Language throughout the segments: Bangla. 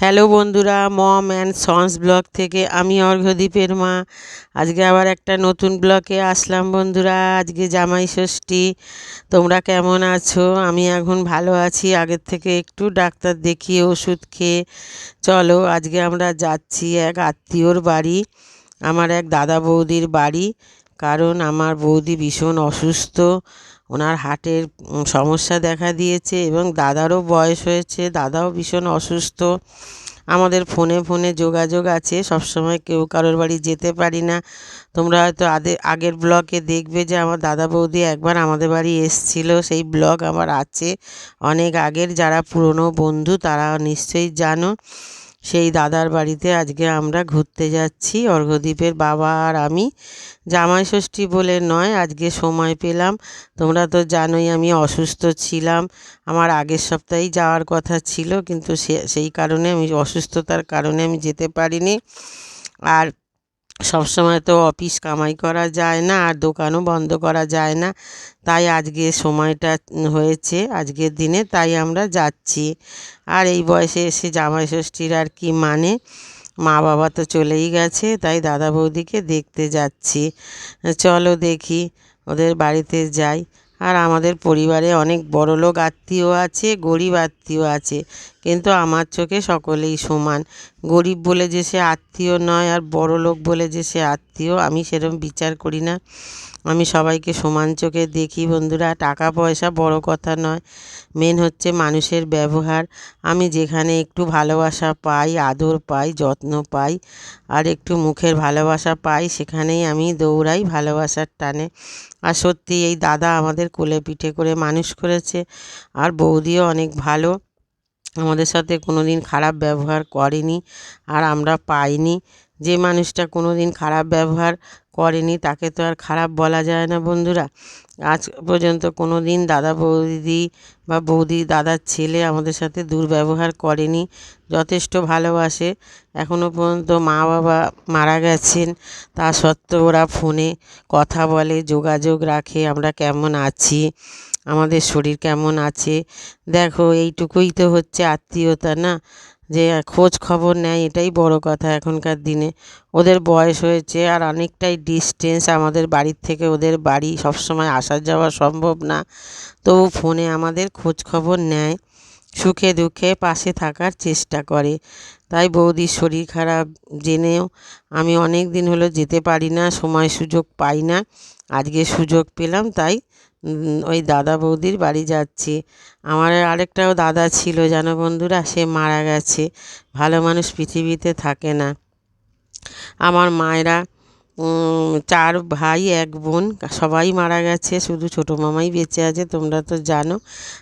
হ্যালো বন্ধুরা, মম অ্যান্ড সন্স ব্লগ থেকে আমি অর্ঘ্যদীপের মা। আজকে আবার একটা নতুন ব্লগে আসলাম বন্ধুরা, আজকে জামাই ষষ্ঠী। তোমরা কেমন আছো? আমি এখন ভালো আছি, আগের থেকে একটু ডাক্তার দেখিয়ে ওষুধ খেয়ে। চলো, আজকে আমরা যাচ্ছি এক আত্মীয়র বাড়ি, আমার এক দাদা বৌদির বাড়ি। কারণ আমার বৌদি ভীষণ অসুস্থ ওনার হার্টের সমস্যা দেখা দিয়েছে এবং দাদারও বয়স হয়েছে, দাদাও ভীষণ অসুস্থ। আমাদের ফোনে ফোনে যোগাযোগ আছে, সবসময় কেউ কারোর বাড়ি যেতে পারি না। তোমরা হয়তো আদে, আগের ব্লগে দেখবে যে আমার দাদা বৌদি একবার আমাদের বাড়ি এসছিল, সেই ব্লগ আমার আছে। অনেক আগের যারা পুরনো বন্ধু তারা নিশ্চয়ই জানো। সেই দাদার বাড়িতে আজকে আমরা ঘুরতে যাচ্ছি। অর্ঘ্যদ্বীপের বাবা আর আমি। জামাই ষষ্ঠী বলে নয়, আজকে সময় পেলাম। তোমরা তো জানোই আমি অসুস্থ ছিলাম। আমার আগের সপ্তাহেই যাওয়ার কথা ছিল, কিন্তু সেই কারণে আমি, অসুস্থতার কারণে আমি যেতে পারিনি। আর সবসময় তো অফিস কামাই করা যায় না, আর দোকানও বন্ধ করা যায় না। তাই আজকে সময়টা হয়েছে, আজকের দিনে তাই আমরা যাচ্ছি। আর এই বয়সে এসে জামাই ষষ্ঠীর আর কি মানে? মা বাবা তো চলেই গেছে, তাই দাদা বৌদিকে দেখতে যাচ্ছি। চলো দেখি, ওদের বাড়িতে যাই। আর আমাদের পরিবারে অনেক বড়লোক আত্মীয় আছে, গরিব আত্মীয় আছে। কিন্তু আমার চোখে সকলেই সমান। গরিব বলে যে সে আত্মীয় নয় আর বড়লোক বলে যে সে আত্মীয়, আমি সেরকম বিচার করি না। আমি সবাইকে সমান চোখে দেখি বন্ধুরা টাকা পয়সা বড় কথা নয়। মেন হচ্ছে মানুষের ব্যবহার। আমি যেখানে একটু ভালোবাসা পাই, আদর পাই, যত্ন পাই আর একটু মুখের ভালোবাসা পাই, সেখানেই আমি দৌড়াই ভালোবাসার টানে। আর সত্যি এই দাদা আমাদের কোলে পিঠে করে মানুষ করেছে। আর বৌদিও অনেক ভালো। আমাদের সাথে কোনো দিন খারাপ ব্যবহার করেনি আর আমরা পাইনি। যে মানুষটা কোনো দিন খারাপ ব্যবহার করেনি, তাকে তো আর খারাপ বলা যায় না বন্ধুরা। আজ পর্যন্ত কোনো দিন দাদা বৌদি বা বৌদি দাদার ছেলে আমাদের সাথে দুর্ব্যবহার করেনি, যথেষ্ট ভালোবাসে। এখনও পর্যন্ত মা বাবা মারা গেছেন, তা সত্ত্বেও ওরা ফোনে কথা বলে, যোগাযোগ রাখে, আমরা কেমন আছি। আমাদের শরীর কেমন আছে? দেখো, এইটুকুই তো হচ্ছে আত্মীয়তা, না? যে খোঁজ খবর নেয়, এটাই বড় কথা এখনকার দিনে। ওদের বয়স হয়েছে আর অনেকটাই ডিস্টেন্স আমাদের বাড়ির থেকে ওদের বাড়ি সবসময় আসা যাওয়া সম্ভব না। তবু ফোনে আমাদের খোঁজ খবর নেয়, সুখে দুঃখে পাশে থাকার চেষ্টা করে। তাই বৌদির শরীর খারাপ জেনেও আমি অনেক দিন হলো যেতে পারি না, সময় সুযোগ পাই না। আজকে সুযোগ পেলাম, তাই ওই দাদা বৌদির বাড়ি যাচ্ছি। আমার আরেকটাও দাদা ছিল, জানো বন্ধুরা? সে মারা গেছে। ভালো মানুষ পৃথিবীতে থাকে না। আমার মায়েরা চার ভাই, এক বোন, সবাই মারা গেছে, শুধু ছোটো মামাই বেঁচে আছে, তোমরা তো জানো।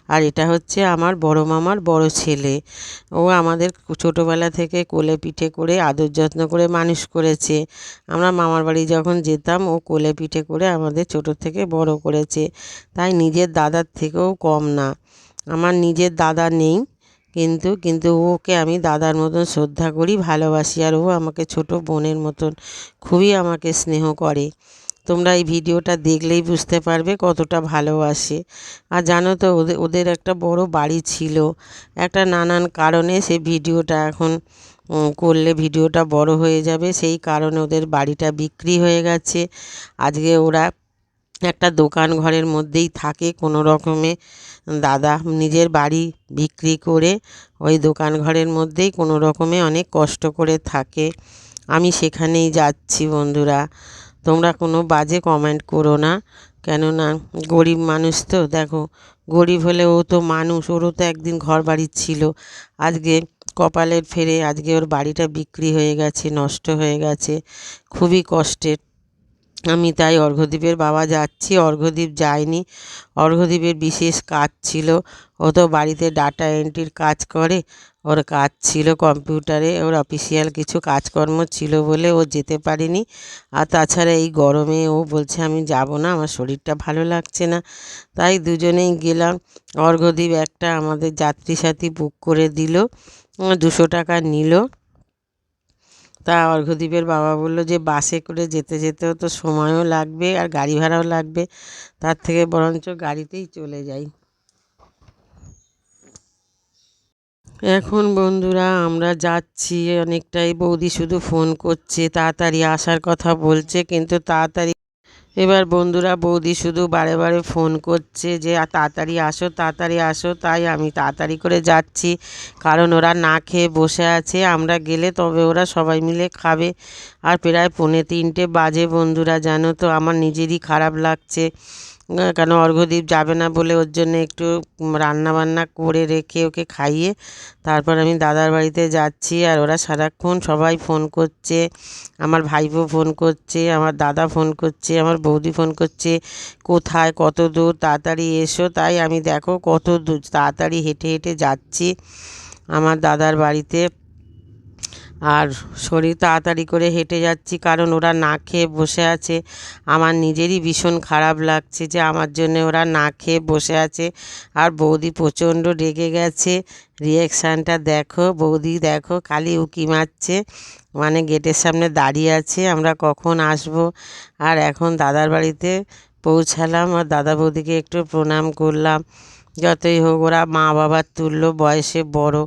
আর এটা হচ্ছে আমার বড় মামার বড় ছেলে। ও আমাদের ছোটোবেলা থেকে কোলে পিঠে করে আদর যত্ন করে মানুষ করেছে। আমরা মামার বাড়ি যখন যেতাম, ও কোলে পিঠে করে আমাদের ছোটো থেকে বড় করেছে। তাই নিজের দাদার থেকেও কম না। আমার নিজের দাদা নেই। কিন্তু কিন্তু ওকে আমি দাদার মতন শ্রদ্ধা করি, ভালোবাসি, আর ও আমাকে ছোট বোনের মতন খুবই আমাকে স্নেহ করে। তোমরা এই ভিডিওটা দেখলেই বুঝতে পারবে কতটা ভালোবাসে। আর জানো তো ওদের ওদের একটা বড় বাড়ি ছিল। একটা নানান কারণে সে ভিডিওটা এখন করলে ভিডিওটা বড় হয়ে যাবে। সেই কারণে ওদের বাড়িটা বিক্রি হয়ে গেছে। আজকে ওরা একটা দোকান ঘরের মধ্যেই থাকে কোনো রকমে। দাদা নিজের বাড়ি বিক্রি করে ওই দোকান ঘরের মধ্যেই কোনো রকমে অনেক কষ্ট করে থাকে। আমি সেখানেই যাচ্ছি বন্ধুরা। তোমরা কোনো বাজে কমেন্ট করো না। কেননা গরিব মানুষ তো, দেখো, গরিব হলে ও তো মানুষ, ওরও তো একদিন ঘর বাড়ি ছিল। আজকে কপালের ফেরে, আজকে ওর বাড়িটা বিক্রি হয়ে গেছে, নষ্ট হয়ে গেছে। খুবই কষ্টের। আমি তাই অর্ঘ্যদ্বীপের বাবা যাচ্ছি। অর্ঘ্যদ্বীপ যায়নি অর্ঘ্যদ্বীপের বিশেষ কাজ ছিল, ও তো বাড়িতে ডাটা এন্ট্রির কাজ করে। ওর কাজ ছিল কম্পিউটারে, ওর অফিসিয়াল কিছু কাজকর্ম ছিল বলে ও যেতে পারেনি। আর তাছাড়া এই গরমে ও বলছে, আমি যাব না, আমার শরীরটা ভালো লাগছে না। তাই দুজনেই গেলাম। অর্ঘ্যদ্বীপ একটা আমাদের যাত্রী সাথী বুক করে দিল, দুশো টাকা নিল। তা অর্ঘ্যদ্বীপের বাবা বলল যে বাসে করে যেতে যেতেও তো সময়ও লাগবে আর গাড়ি ভাড়াও লাগবে। তার থেকে বরঞ্চ গাড়িতেই চলে যাই। এখন বন্ধুরা আমরা যাচ্ছি। অনেকটাই বৌদি শুধু ফোন করছে, তাড়াতাড়ি আসার কথা বলছে, কিন্তু তাড়াতাড়ি এবার বন্ধুরা বৌদি শুধু বারে বারে ফোন করছে যে "আ, তাড়াতাড়ি আসো তাড়াতাড়ি আসো। তাই আমি তাড়াতাড়ি করে যাচ্ছি। কারণ ওরা না খেয়ে বসে আছে আমরা গেলে তবে ওরা সবাই মিলে খাবে। আর প্রায় পৌনে তিনটে বাজে বন্ধুরা জানো তো আমার নিজেরই খারাপ লাগছে। কেন অর্ঘ্যদীপ যাবে না বলে ওর জন্য একটু রান্না বান্না করে রেখে ওকে খাইয়ে তারপর আমি দাদার বাড়িতে যাচ্ছি আর ওরা সারাক্ষণ সবাই ফোন করছে। আমার ভাইপো ফোন করছে, আমার দাদা ফোন করছে, আমার বৌদি ফোন করছে, কোথায়, কত দূর, তাড়াতাড়ি এসো। তাই আমি দেখো কত দূর, তাড়াতাড়ি হেঁটে হেঁটে যাচ্ছি। আমার দাদার বাড়িতে আর শরীর তাড়াতাড়ি করে হেঁটে যাচ্ছি কারণ ওরা না খেয়ে বসে আছে। আমার নিজেরই ভীষণ খারাপ লাগছে যে আমার জন্য ওরা না খেয়ে বসে আছে। আর বৌদি প্রচণ্ড রেগে গেছে। রিয়াকশানটা দেখো, বৌদি দেখো, খালি উকি মারছে। মানে গেটের সামনে দাঁড়িয়ে আছে, আমরা কখন আসব? আর এখন দাদার বাড়িতে পৌঁছালাম আর দাদা বৌদিকে একটু প্রণাম করলাম। যতই হোক, ওরা মা বাবার তুল্য বয়সে বড়।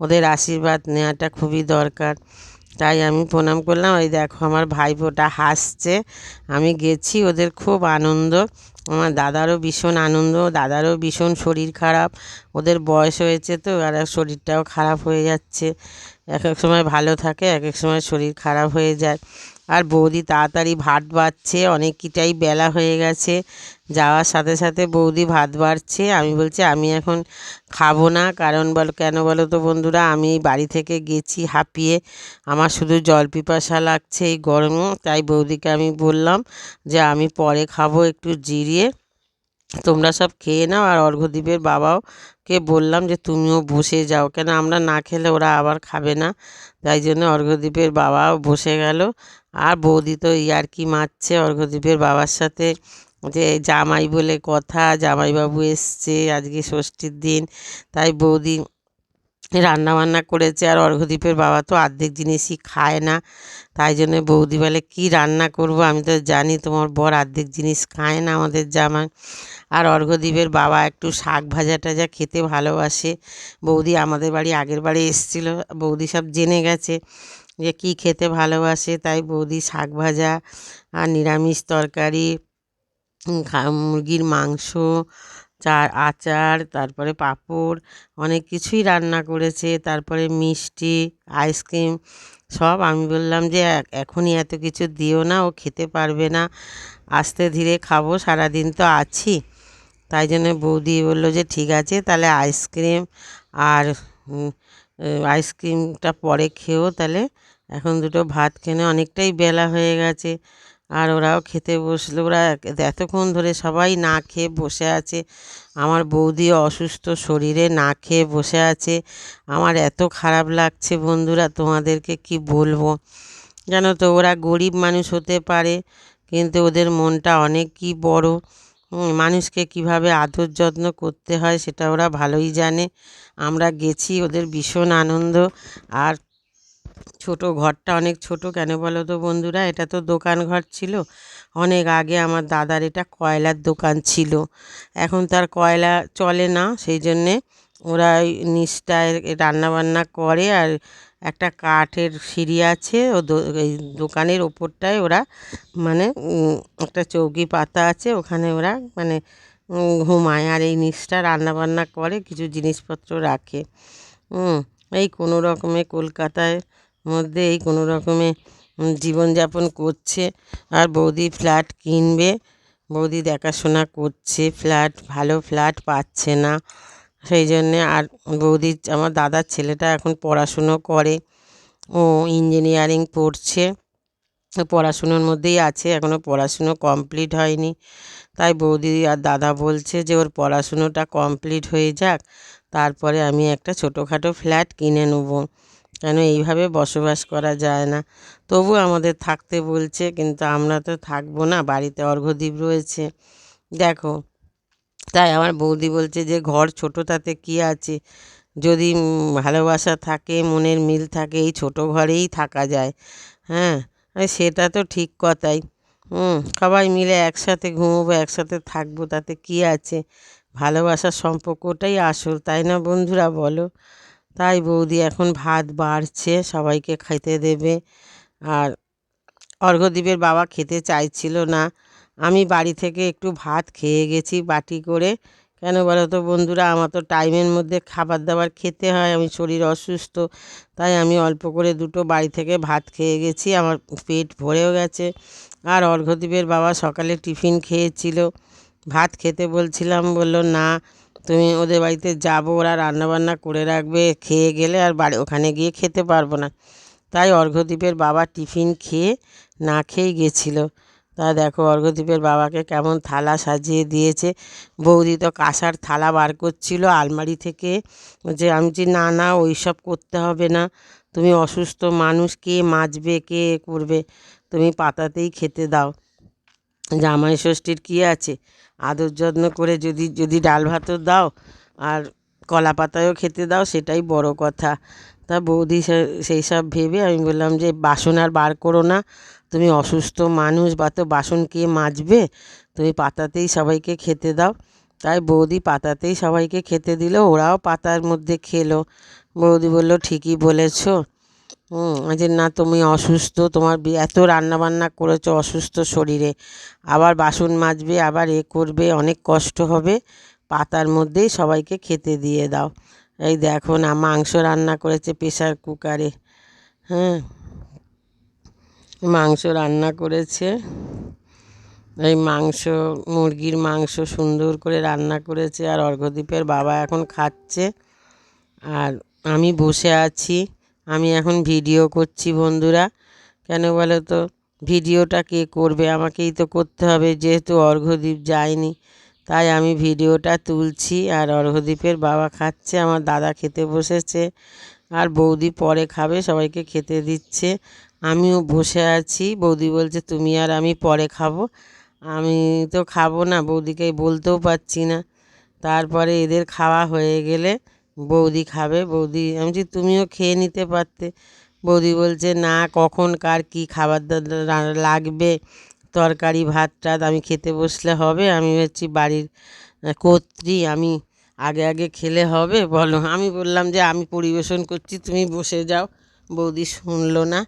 ওদের আশীর্বাদ নেওয়াটা খুবই দরকার। তাই আমি প্রণাম করলাম, ওই দেখো আমার ভাইপোটা হাসছে। আমি গেছি, ওদের খুব আনন্দ। আমার দাদারও ভীষণ আনন্দ, দাদারও ভীষণ শরীর খারাপ। ওদের বয়স হয়েছে তো, আর শরীরটাও খারাপ হয়ে যাচ্ছে। এক এক সময় ভালো থাকে, এক এক সময় শরীর খারাপ হয়ে যায়। আর বৌদি তাড়াতাড়ি ভাত বাড়ছে, অনেকটাই বেলা হয়ে গেছে। যাওয়ার সাথে সাথে বৌদি ভাত বাড়ছে। আমি বলছি, আমি এখন খাব না। কারণ বলো, কেন বলো তো বন্ধুরা, আমি বাড়ি থেকে গেছি হাঁপিয়ে। আমার শুধু জল পিপাসা লাগছে এই গরমে। তাই বৌদিকে আমি বললাম যে, আমি পরে খাব একটু জিরিয়ে। তোমরা সব খেয়ে নাও। আর অর্ঘ্যদ্বীপের বাবাও কে বললাম যে, তুমিও বসে যাও। কেন আমরা না খেলে ওরা আবার খাবে না। তাই জন্য অর্ঘ্যদ্বীপের বাবাও বসে গেল। আর বৌদি তো ইয়ার্কি মারছে। অর্ঘ্যদ্বীপের বাবার সাথে যে জামাই বলে কথা, জামাইবাবু এসছে আজকে ষষ্ঠীর দিন, তাই বৌদি রান্না বান্না করেছে আর অর্ঘদ্বীপের বাবা তো অর্ধেক জিনিসই খায় না। তাই জন্য বৌদি বলে, কী রান্না করব? আমি তো জানি তোমার বর অর্ধেক জিনিস খায় না আমাদের জামাই। আর অর্ঘদ্বীপের বাবা একটু শাক ভাজা টাজা খেতে ভালোবাসে। বৌদি আমাদের বাড়ি আগের বাড়ি এসেছিল, বৌদি সব জেনে গেছে যে কী খেতে ভালোবাসে। তাই বৌদি শাক ভাজা আর নিরামিষ তরকারি মুরগির মাংস, চার আচার, তারপরে পাঁপড়, অনেক কিছুই রান্না করেছে। তারপরে মিষ্টি, আইসক্রিম, সব আমি বললাম যে এখনই এত কিছু দিও না, ও খেতে পারবে না। আস্তে ধীরে খাব, সারাদিন তো আছি। তাই জন্য বৌদি বলল যে, ঠিক আছে, তাহলে আইসক্রিম আর আইসক্রিমটা পরে খেও, তাহলে এখন দুটো ভাত খেনে অনেকটাই বেলা হয়ে গেছে। আর ওরাও খেতে বসল। ওরা এতক্ষণ ধরে সবাই না খেয়ে বসে আছে। আমার বৌদি অসুস্থ শরীরে না খেয়ে বসে আছে। আমার এত খারাপ লাগছে বন্ধুরা, তোমাদেরকে কি বলব? জানো তো, ওরা গরিব মানুষ হতে পারে, কিন্তু ওদের মনটা অনেকই বড়। মানুষকে কীভাবে আদর যত্ন করতে হয় সেটা ওরা ভালোই জানে। আমরা গেছি, ওদের ভীষণ আনন্দ। আর ছোট ঘরটা অনেক ছোট কেন বলো তো বন্ধুরা? এটা তো দোকান ঘর ছিল। অনেক আগে আমার দাদার এটা কয়লার দোকান ছিল। এখন তার কয়লা চলে না, সেই জন্যে ওরা নিচটায় রান্না বান্না করে আর একটা কাঠের সিঁড়ি আছে। ও দোকানের ওপরটায় ওরা মানে একটা চৌকি পাতা আছে, ওখানে ওরা মানে ঘুমায় আর এই নিচটা রান্নাবান্না করে, কিছু জিনিসপত্র রাখে। হুম, এই কোনো রকমে কলকাতায় মধ্যে এই কোনো রকমে জীবনযাপন করছে। আর বৌদি ফ্ল্যাট কিনবে। বৌদি দেখাশোনা করছে। ফ্ল্যাট, ভালো ফ্ল্যাট পাচ্ছে না। সেই জন্যে আর বৌদি, আমার দাদার ছেলেটা এখন পড়াশুনো করে। ও ইঞ্জিনিয়ারিং পড়ছে। পড়াশুনোর মধ্যেই আছে। এখনও পড়াশুনো কমপ্লিট হয়নি। তাই বৌদি আর দাদা বলছে যে, ওর পড়াশুনোটা কমপ্লিট হয়ে যাক। তারপরে আমি একটা ছোটোখাটো ফ্ল্যাট কিনে নেব। কেন এইভাবে বসবাস করা যায় না? তবু আমাদের থাকতে বলছে, কিন্তু আমরা তো থাকব না, বাড়িতে অর্ঘ্যদ্বীপ রয়েছে। দেখো, তাই আমার বৌদি বলছে যে ঘর ছোটো তাতে কী আছে? যদি ভালোবাসা থাকে, মনের মিল থাকে, এই ছোট ঘরেই থাকা যায়। হ্যাঁ সেটা তো ঠিক কথাই। হুম, সবাই মিলে একসাথে ঘুমোবো, একসাথে থাকব, তাতে কী আছে? ভালোবাসার সম্পর্কটাই আসল, তাই না বন্ধুরা বলো? তাই বৌদি এখন ভাত বাড়ছে, সবাইকে খেতে দেবে। আর অর্ঘ্যদ্বীপের বাবা খেতে চাইছিল না। আমি বাড়ি থেকে একটু ভাত খেয়ে গেছি বাটি করে। কেন বলো তো বন্ধুরা, আমার তো টাইমের মধ্যে খাবার দাবার খেতে হয়, আমি শরীর অসুস্থ, তাই আমি অল্প করে দুটো বাড়ি থেকে ভাত খেয়ে গেছি, আমার পেট ভরেও গেছে। আর অর্ঘ্যদ্বীপের বাবা সকালে টিফিন খেয়েছিল। ভাত খেতে বলছিলাম, বলল, না তুমি ওদের বাড়িতে যাব, ওরা রান্নাবান্না করে রাখবে, খেয়ে গেলে আর বাড়ি, ওখানে গিয়ে খেতে পারব না। তাই অর্ঘ্যদ্বীপের বাবা টিফিন খেয়ে না খেয়েই গেছিল। তা দেখো অর্ঘ্যদ্বীপের বাবাকে কেমন থালা সাজিয়ে দিয়েছে। বৌদি তো কাঁসার থালা বার করছিল আলমারি থেকে, যে আমি যে না না ওই সব করতে হবে না। তুমি অসুস্থ মানুষ, কে মাজবে, কে করবে? তুমি পাতাতেই খেতে দাও। জামাই ষষ্ঠীর কী আছে? আদর যত্ন করে যদি যদি ডাল ভাতও দাও আর কলা পাতায়ও খেতে দাও, সেটাই বড় কথা। তা বৌদি সেই সব ভেবে আমি বললাম যে, বাসন আর বার করো না। তুমি অসুস্থ মানুষ, বা তো বাসন কে মাজবে, তুমি পাতাতেই সবাইকে খেতে দাও। তাই বৌদি পাতাতেই সবাইকে খেতে দিল, ওরাও পাতার মধ্যে খেলো। বৌদি বলল, ঠিকই বলেছ। হুম যে না, তুমি অসুস্থ, তোমার এত রান্না বান্না করেছ অসুস্থ শরীরে। আবার বাসন মাজবে, আবার এ করবে, অনেক কষ্ট হবে। পাতার মধ্যেই সবাইকে খেতে দিয়ে দাও। এই দেখো না, মাংস রান্না করেছে প্রেশার কুকারে। হ্যাঁ মাংস রান্না করেছে। এই মাংস, মুরগির মাংস সুন্দর করে রান্না করেছে। আর অর্ঘ্যদ্বীপের বাবা এখন খাচ্ছে। আর আমি বসে আছি। আমি এখন ভিডিও করছি বন্ধুরা। কেন বলো তো ভিডিওটা কে করবে? আমাকেই তো করতে হবে। যেহেতু অর্ঘ্যদ্বীপ যায়নি, তাই আমি ভিডিওটা তুলছি আর অর্ঘ্যদ্বীপের বাবা খাচ্ছে, আমার দাদা খেতে বসেছে আর বৌদি পরে খাবে, সবাইকে খেতে দিচ্ছে। আমিও বসে আছি। বৌদি বলছে, তুমি আর আমি পরে খাব। আমি তো খাব না, বৌদিকে বলতেও পারছি না। তারপরে এদের খাওয়া হয়ে গেলে বৌদি খাবে, বৌদি, আমি যে তুমিও খেয়ে নিতে পারতে। বৌদি বলছে, না, কখন কার কী খাবার লাগবে? তরকারি, ভাত, টাত আমি খেতে বসলে হবে। আমি হচ্ছি বাড়ির কর্ত্রী, আমি আগে আগে খেলে হবে, বলো। আমি বললাম যে, আমি পরিবেশন করছি, তুমি বসে যাও। বৌদি শুনলো না।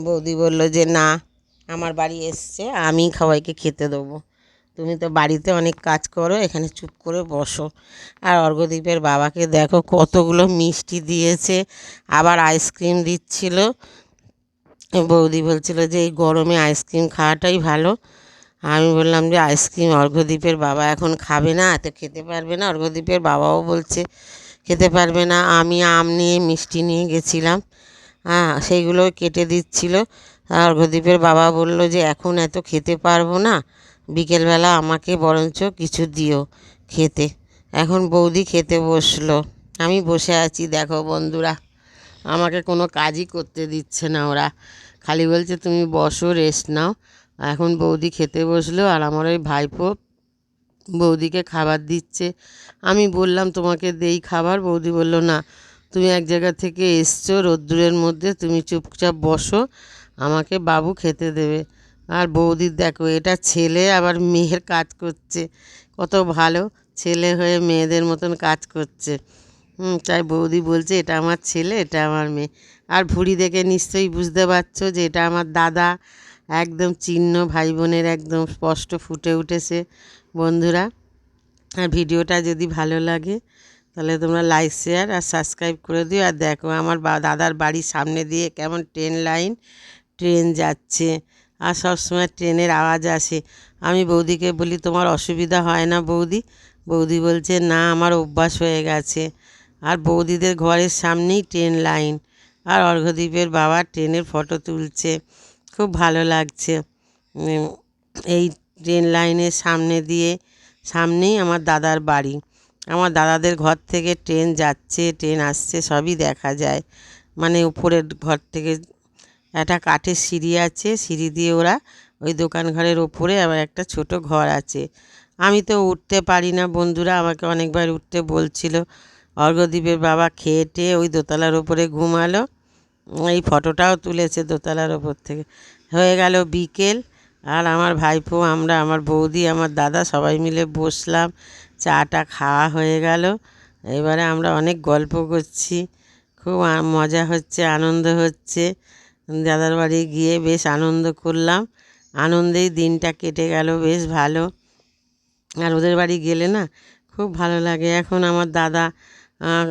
বৌদি বলল যে, না, আমার বাড়ি এসছে, আমি সবাইকে খেতে দেবো। তুমি তো বাড়িতে অনেক কাজ করো, এখানে চুপ করে বসো। আর অর্ঘদ্বীপের বাবাকে দেখো কতগুলো মিষ্টি দিয়েছে, আবার আইসক্রিম দিচ্ছিল। বৌদি বলছিল যে এই গরমে আইসক্রিম খাওয়াটাই ভালো। আমি বললাম যে আইসক্রিম অর্ঘদ্বীপের বাবা এখন খাবে না এত খেতে পারবে না। অর্ঘদ্বীপের বাবাও বলছে, খেতে পারবে না, আমি আম নিয়ে মিষ্টি নিয়ে গেছিলাম। হ্যাঁ সেইগুলো কেটে দিচ্ছিল। অর্ঘদ্বীপের বাবা বলল যে এখন এত খেতে পারব না বিকেলবেলা আমাকে বরঞ্চ কিছু দিও খেতে। এখন বৌদি খেতে বসল। আমি বসে আছি, দেখো বন্ধুরা। আমাকে কোনো কাজই করতে দিচ্ছে না ওরা। খালি বলছে, তুমি বসো রেস্ট নাও। এখন বৌদি খেতে বসল আর আমার ওই ভাইপো বৌদিকে খাবার দিচ্ছে। আমি বললাম, তোমাকে দেই খাবার? বৌদি বলল, না। তুমি এক জায়গা থেকে এসছো, রোদ্দুরের মধ্যে। তুমি চুপচাপ বসো। আমাকে বাবু খেতে দেবে। আর বৌদির দেখো, এটা ছেলে আবার মেয়ের কাজ করছে। কত ভালো ছেলে হয়ে মেয়েদের মতন কাজ করছে। হুম, তাই বৌদি বলছে, এটা আমার ছেলে, এটা আমার মেয়ে। আর ভুড়ি দেখে নিশ্চয়ই বুঝতে পারছ যে এটা আমার দাদা। একদম চিহ্ন ভাই বোনের একদম স্পষ্ট ফুটে উঠেছে। বন্ধুরা, আর ভিডিওটা যদি ভালো লাগে, তাহলে তোমরা লাইক, শেয়ার আর সাবস্ক্রাইব করে দিও। আর দেখো, আমার দাদার বাড়ির সামনে দিয়ে কেমন ট্রেন লাইন, ট্রেন যাচ্ছে। আর সবসময় ট্রেনের আওয়াজ আসে। আমি বৌদিকে বলি, তোমার অসুবিধা হয় না বৌদি? বৌদি বলছে, না, আমার অভ্যাস হয়ে গেছে। আর বৌদিদের ঘরের সামনেই ট্রেন লাইন। আর অর্ঘ্যদ্বীপের বাবা ট্রেনের ফটো তুলছে। খুব ভালো লাগছে। এই ট্রেন লাইনের সামনে দিয়ে, সামনেই আমার দাদার বাড়ি। আমার দাদাদের ঘর থেকে ট্রেন যাচ্ছে, ট্রেন আসছে, সবই দেখা যায়। মানে উপরের ঘর থেকে একটা কাঠের সিঁড়ি আছে, সিঁড়ি দিয়ে ওরা ওই দোকান ঘরের ওপরে আবার একটা ছোট ঘর আছে। আমি তো উঠতে পারি না বন্ধুরা, আমাকে অনেকবার উঠতে বলছিল। অর্ঘ্যদ্বীপের বাবা খেয়ে টেয়ে ওই দোতলার ওপরে ঘুমালো। এই ফটোটাও তুলেছে দোতলার ওপর থেকে। হয়ে গেল বিকেল, আর আমার ভাইপো, আমরা, আমার বৌদি, আমার দাদা সবাই মিলে বসলাম। চাটা খাওয়া হয়ে গেল। এবারে আমরা অনেক গল্প করছি। খুব মজা হচ্ছে, আনন্দ হচ্ছে। দাদার বাড়ি গিয়ে বেশ আনন্দ করলাম। আনন্দেই দিনটা কেটে গেল, বেশ ভালো। আর ওদের বাড়ি গেলে না খুব ভালো লাগে। এখন আমার দাদা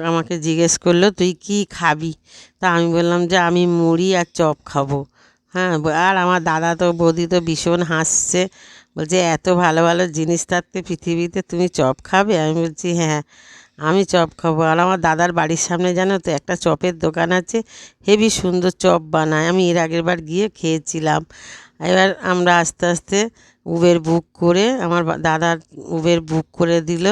আমাকে জিজ্ঞেস করল, তুই কি খাবি? তা আমি বললাম যে, আমি মুড়ি আর চপ খাব। হ্যাঁ আর আমার দাদা তো, বৌদি তো ভীষণ হাসছে। বলছে, এত ভালো ভালো জিনিস থাকতে পৃথিবীতে, তুমি চপ খাবে? আমি বলছি হ্যাঁ। আমি চপ খাব। আর আমার দাদার বাড়ির সামনে জানো তো একটা চপের দোকান আছে হেবি সুন্দর চপ বানায়। আমি এর আগের বার গিয়ে খেয়েছিলাম। এবার আমরা আস্তে আস্তে উবের বুক করে, আমার দাদার উবের বুক করে দিল।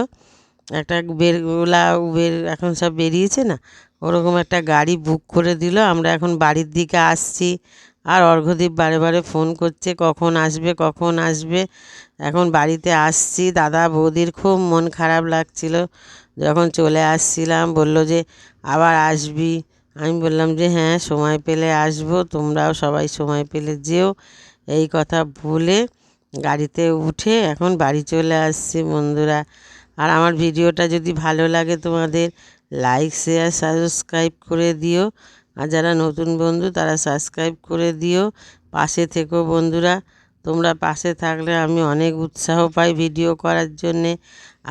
একটা উবের ওলা উবের এখন সব বেরিয়েছে না, ওরকম একটা গাড়ি বুক করে দিল। আমরা এখন বাড়ির দিকে আসছি। আর অর্ঘ্যদীপ বারে বারে ফোন করছে, কখন আসবে কখন আসবে? এখন বাড়িতে আসছি। দাদা, বৌদির খুব মন খারাপ লাগছিল। যখন চলে আসছিলাম, বলল যে, আবার আসবি? আমি বললাম যে হ্যাঁ সময় পেলে আসব, তোমরাও সবাই সময় পেলে যেও। এই কথা বলে গাড়িতে উঠে এখন বাড়ি চলে আসছি বন্ধুরা। আর আমার ভিডিওটা যদি ভালো লাগে তোমাদের, লাইক, শেয়ার, সাবস্ক্রাইব করে দিও। আর যারা নতুন বন্ধু, তারা সাবস্ক্রাইব করে দিও। পাশে থেকো বন্ধুরা। তোমরা পাশে থাকলে আমি অনেক উৎসাহ পাই ভিডিও করার জন্যে।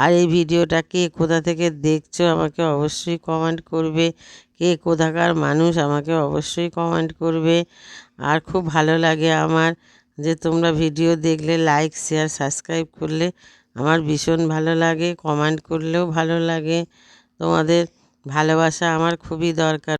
আর এই ভিডিওটা কে কোথা থেকে দেখছ আমাকে অবশ্যই কমেন্ট করবে। কে কোথাকার মানুষ আমাকে অবশ্যই কমেন্ট করবে। আর খুব ভালো লাগে আমার যে তোমরা ভিডিও দেখলে লাইক শেয়ার সাবস্ক্রাইব করলে আমার ভীষণ ভালো লাগে কমেন্ট করলেও ভালো লাগে। তোমাদের ভালোবাসা আমার খুবই দরকার।